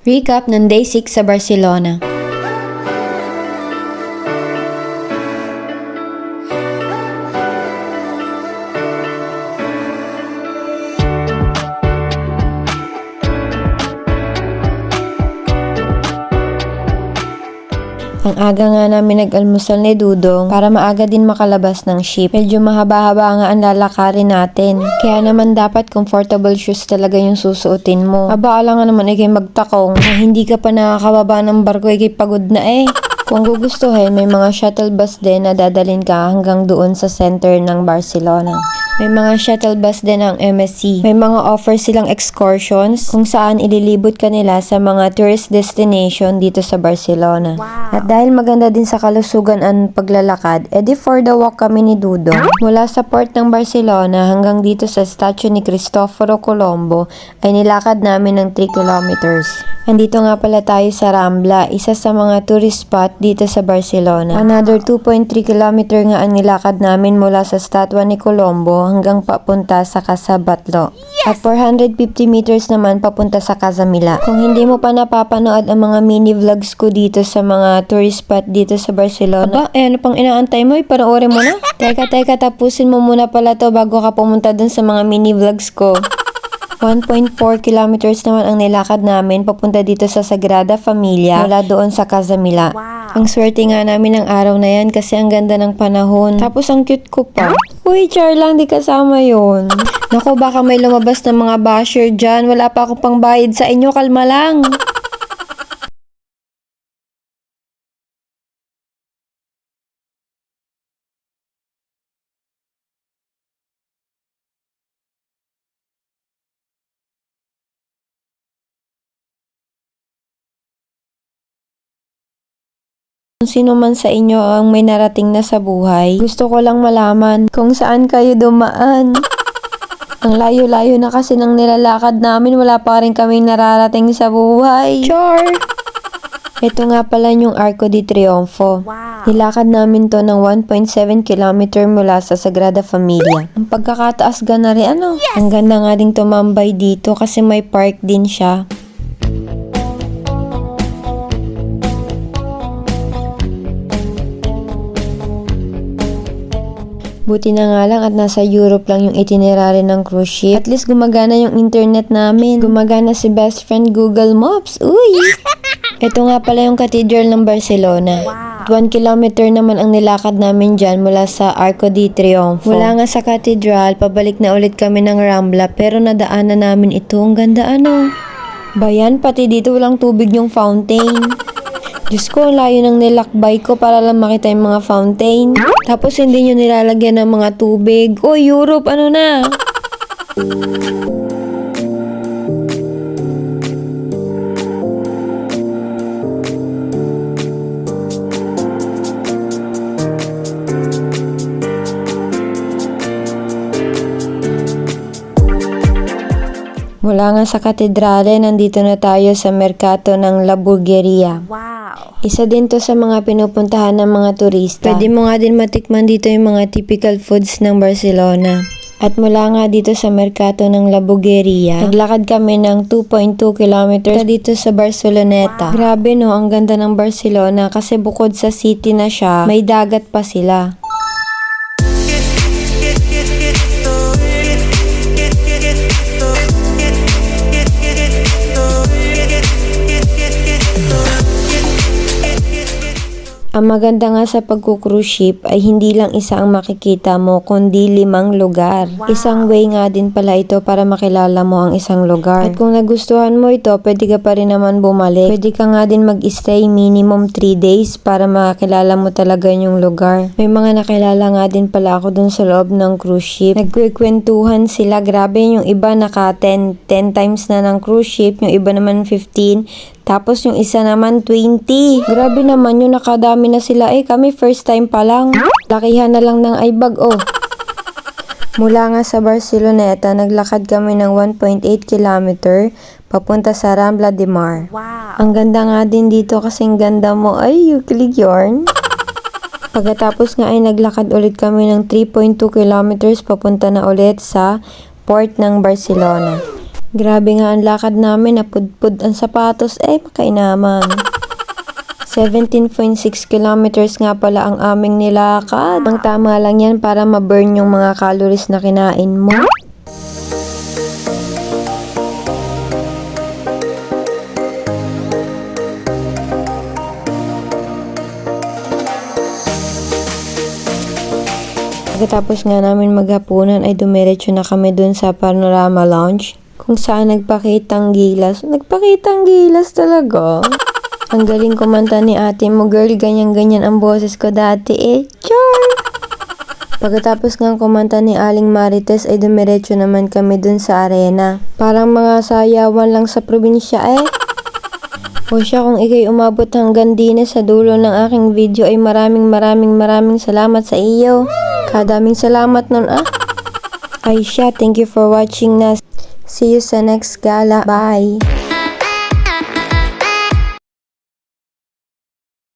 Recap ng Day 6 sa Barcelona. Ang aga nga namin nag-almusal ni Dudong para maaga din makalabas ng ship. Medyo mahaba-haba nga ang lalakarin natin. Kaya naman dapat comfortable shoes talaga yung susuotin mo. Aba, ala nga naman ikay magtakong na hindi ka pa nakakababa ng barko ikay pagod na eh. Kung gugustuhin, may mga shuttle bus din na dadalhin ka hanggang doon sa center ng Barcelona. May mga shuttle bus din ang MSC. May mga offer silang excursions kung saan ililibot ka nila sa mga tourist destination dito sa Barcelona. At dahil maganda din sa kalusugan ang paglalakad, edi for the walk kami ni Dudo. Mula sa port ng Barcelona hanggang dito sa statue ni Cristoforo Colombo ay nilakad namin ng 3 kilometers. Andito nga pala tayo sa Rambla, isa sa mga tourist spot dito sa Barcelona. Another 2.3 kilometer nga ang nilakad namin mula sa statwa ni Colombo hanggang papunta sa Casa Batlló. At 450 meters naman papunta sa Casa Mila. Kung hindi mo pa napapanood ang mga mini vlogs ko dito sa mga tourist spot dito sa Barcelona, aba, eh, ano pang inaantay mo? Ipanoorin mo na. teka, teka, tapusin mo muna pala to bago ka pumunta dun sa mga mini vlogs ko. 1.4 kilometers naman ang nilakad namin papunta dito sa Sagrada Familia mula doon sa Casamila. Ang swerte nga namin ng araw na yan kasi ang ganda ng panahon. Tapos ang cute ko pa. Uy, char lang, di kasama yon. Naku, baka may lumabas ng mga basher dyan. Wala pa akong pangbayad sa inyo, kalma lang. Kung sino man sa inyo ang may narating na sa buhay, gusto ko lang malaman kung saan kayo dumaan. Ang layo-layo na kasi ng nilalakad namin, wala pa rin kaming nararating sa buhay. Char! Ito nga pala yung Arco de Triunfo. Nilakad namin to ng 1.7 kilometer mula sa Sagrada Familia. Ang pagkakataas ga na rin, ano? Ang ganda nga ding tumambay dito kasi may park din siya. Buti na nga lang at nasa Europe lang yung itinerary ng cruise ship. At least gumagana yung internet namin. Gumagana si best friend Google Maps. Uy! Ito nga pala yung cathedral ng Barcelona. 1 kilometer naman ang nilakad namin dyan mula sa Arco de Triunfo. Mula nga sa cathedral, pabalik na ulit kami ng Rambla pero nadaanan namin ito. Ang ganda ano. Bayan, pati dito walang tubig yung fountain. Diyos ko, layo ng nilakbay ko para lang makita yung mga fountain. Tapos hindi nyo nilalagyan ng mga tubig. O, Europe, ano na? Mula nga sa katedrale, nandito na tayo sa merkato ng La Bulgaria. Wow. Isa din to sa mga pinupuntahan ng mga turista. Pwede mo nga din matikman dito yung mga typical foods ng Barcelona. At mula nga dito sa merkato ng La Bulgaria, naglakad kami ng 2.2 kilometers dito sa Barceloneta. Grabe no, ang ganda ng Barcelona kasi bukod sa city na siya, may dagat pa sila. Ang maganda nga sa pagkukruise ship ay hindi lang isa ang makikita mo kundi limang lugar. Isang way nga din pala ito para makilala mo ang isang lugar. At kung nagustuhan mo ito, pwede ka pa rin naman bumalik. Pwede ka nga din mag-stay minimum 3 days para makilala mo talaga yung lugar. May mga nakilala nga din pala ako dun sa loob ng cruise ship. Nagkwekwentuhan sila. Grabe yung iba naka 10, 10 times na ng cruise ship. Yung iba naman 15. Tapos yung isa naman 20. Grabe naman yun, nakadami na sila. Eh kami first time pa lang. Lakihan na lang ng ibag oh. Mula nga sa Barceloneta, naglakad kami ng 1.8 kilometer papunta sa Rambla de Mar. Wow. Ang ganda nga din dito kasing ganda mo. Ay, Euclid yarn. Pagkatapos nga ay naglakad ulit kami ng 3.2 kilometers papunta na ulit sa port ng Barcelona. Grabe nga ang lakad namin, napudpud ang sapatos, eh makainaman. 17.6 kilometers nga pala ang aming nilakad. Ang tama lang yan para ma-burn yung mga calories na kinain mo. Pagkatapos nga namin maghapunan ay dumiretso na kami dun sa Panorama Lounge kung saan nagpakitang gilas. Nagpakitang gilas talaga. Ang galing kumanta ni ate mo, girl. Ganyan-ganyan ang boses ko dati eh. Char! Pagkatapos nga kumanta ni Aling Marites ay dumiretso naman kami dun sa arena. Parang mga sayawan lang sa probinsya eh. O siya kung ikay umabot hanggang din sa dulo ng aking video ay maraming maraming maraming salamat sa iyo. Kadaming salamat nun ah. Ay siya, thank you for watching na. See you sa next gala. Bye!